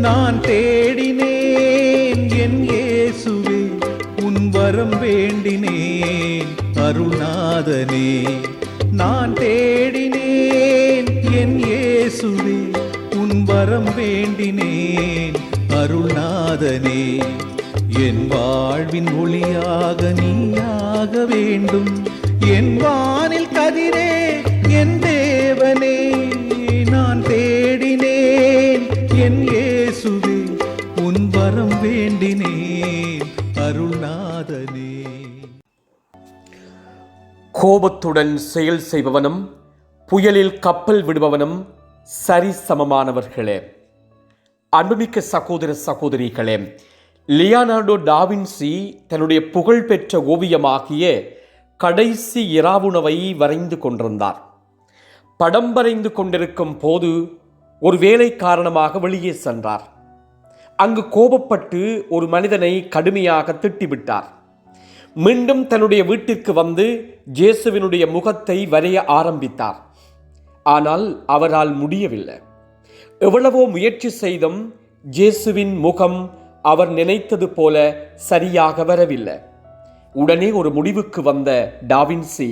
நான் தேடினேன் என் இயேசுவே உன் வரம் வேண்டினேன் அருணாதனே நான் தேடினேன் என் இயேசுவே உன் வரம் வேண்டினேன் அருள்நாதனே. என் வாழ்வின் ஒளியாக நீயாக வேண்டும் என் வானில் கோபத்துடன் செயல் செய்பவனும் புயலில் கப்பல் விடுபவனும் சரிசமமானவர்களே. அன்புமிக்க சகோதர சகோதரிகளே லியானார்டோ டாவின்சி தன்னுடைய புகழ்பெற்ற ஓவியமாகிய கடைசி இராவுணவை வரைந்து கொண்டிருந்தார். படம் வரைந்து கொண்டிருக்கும் போது ஒரு வேலை காரணமாக வெளியே சென்றார். அங்கு கோபப்பட்டு ஒரு மனிதனை கடுமையாக திட்டிவிட்டார். மீண்டும் தன்னுடைய வீட்டிற்கு வந்து ஜேசுவினுடைய முகத்தை வரைய ஆரம்பித்தார். ஆனால் அவரால் முடியவில்லை. எவ்வளவோ முயற்சி செய்தும் ஜேசுவின் முகம் அவர் நினைத்தது போல சரியாக வரவில்லை. உடனே ஒரு முடிவுக்கு வந்த டாவின்சி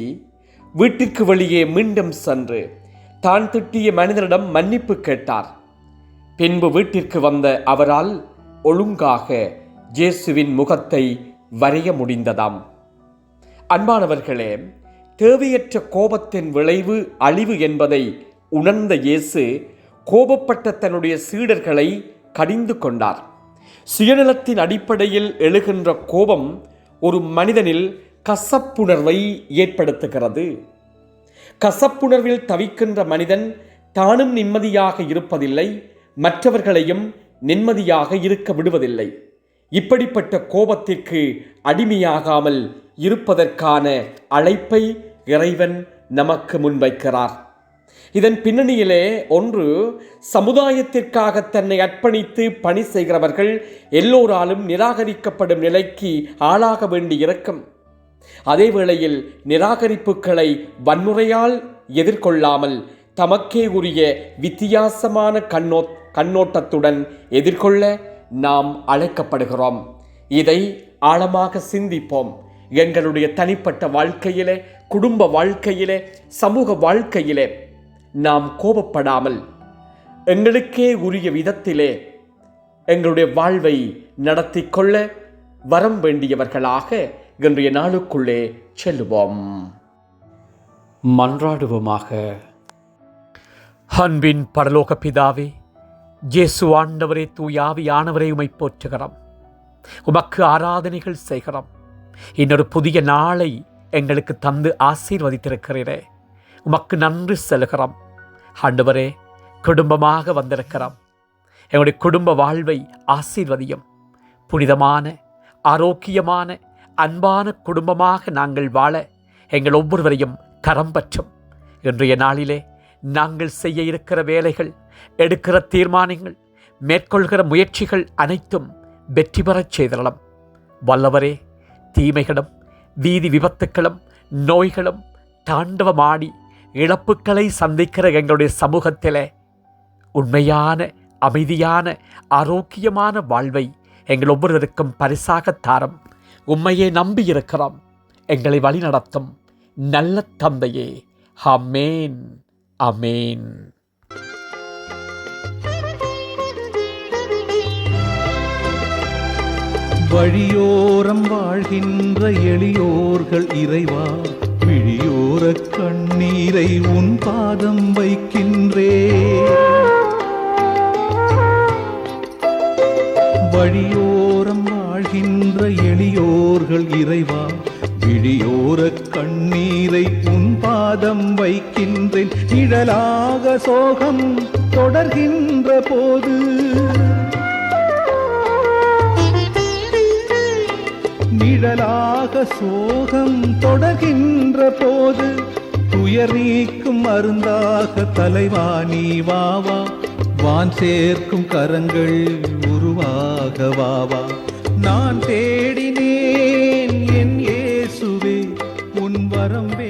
வீட்டிற்கு வெளியே மீண்டும் சென்று தான் திட்டிய மனிதனிடம் மன்னிப்பு கேட்டார். பின்பு வீட்டிற்கு வந்த அவரால் ஒழுங்காக ஜேசுவின் முகத்தை வரைய முடிந்ததாம். அன்பானவர்களே தேவையற்ற கோபத்தின் விளைவு அழிவு என்பதை உணர்ந்த இயேசு கோபப்பட்ட தன்னுடைய சீடர்களை கடிந்து கொண்டார். சுயநலத்தின் அடிப்படையில் எழுகின்ற கோபம் ஒரு மனிதனில் கசப்புணர்வை ஏற்படுத்துகிறது. கசப்புணர்வில் தவிக்கின்ற மனிதன் தானும் நிம்மதியாக இருப்பதில்லை மற்றவர்களையும் நிம்மதியாக இருக்க விடுவதில்லை. இப்படிப்பட்ட கோபத்திற்கு அடிமையாகாமல் இருப்பதற்கான அழைப்பை இறைவன் நமக்கு முன்வைக்கிறார். இதன் பின்னணியிலே ஒன்று சமுதாயத்திற்காக தன்னை அர்ப்பணித்து பணி செய்கிறவர்கள் எல்லோராலும் நிராகரிக்கப்படும் நிலைக்கு ஆளாக வேண்டி இருக்கும். அதே வேளையில் நிராகரிப்புகளை வன்முறையால் எதிர்கொள்ளாமல் தமக்கே உரிய வித்தியாசமான கண்ணோ கண்ணோட்டத்துடன் எதிர்கொள்ள நாம் அழைக்கப்படுகிறோம். இதை ஆழமாக சிந்திப்போம். எங்களுடைய தனிப்பட்ட வாழ்க்கையிலே குடும்ப வாழ்க்கையிலே சமூக வாழ்க்கையிலே நாம் கோபப்படாமல் எங்களுக்கே உரிய விதத்திலே எங்களுடைய வாழ்வை நடத்தி கொள்ள வரம் வேண்டியவர்களாக இன்றைய நாளுக்குள்ளே செல்லுவோம். மன்றாடுவோமாக. அன்பின் பரலோக பிதாவே இயேசு ஆண்டவரே தூயாவியானவரை உமை போற்றுகிறோம் உமக்கு ஆராதனைகள் செய்கிறோம் இன்னொரு புதிய நாளை எங்களுக்கு தந்து ஆசீர்வதித்திருக்கிறீரே உமக்கு நன்றி செலுகிறோம் ஆண்டவரே குடும்பமாக வந்திருக்கிறோம் எங்களுடைய குடும்ப வாழ்வை ஆசீர்வதியும் புனிதமான ஆரோக்கியமான அன்பான குடும்பமாக நாங்கள் வாழ எங்கள் ஒவ்வொருவரையும் கரம் பற்றும் இன்றைய நாளிலே நாங்கள் செய்ய இருக்கிற வேலைகள் எடுக்கிற தீர்மானங்கள் மேற்கொள்கிற முயற்சிகள் அனைத்தும் வெற்றி பெறச் செய்தரலாம் வல்லவரே தீமைகளும் வீதி விபத்துக்களும் நோய்களும் தாண்டவமாடி இழப்புக்களை சந்திக்கிற எங்களுடைய சமூகத்தில் உண்மையான அமைதியான ஆரோக்கியமான வாழ்வை எங்கள் ஒவ்வொருவருக்கும் பரிசாக தாரம். உண்மையை நம்பியிருக்கிறோம் எங்களை வழிநடத்தும் நல்ல தந்தையே. ஹமேன் அமேன் வழியோரம் வாழ்கின்ற எளியோர்கள் இறைவா விழியோர கண்ணீரை உன் பாதம் வைக்கின்றே. வழியோரம் வாழ்கின்ற எளியோர்கள் இறைவா விழியோர கண்ணீரை உன் பாதம் வைக்கின்ற. நிழலாக சோகம் தொடர்கின்ற போது நிழலாக சோகம் தொடர்கின்ற போது துயர் நீக்கும் மருந்தாக தலைவா நீ வாவா வான் சேர்க்கும் கரங்கள் உருவாக வாவா நான் தேடினேன் என் இயேசுவே உன் வரம்பே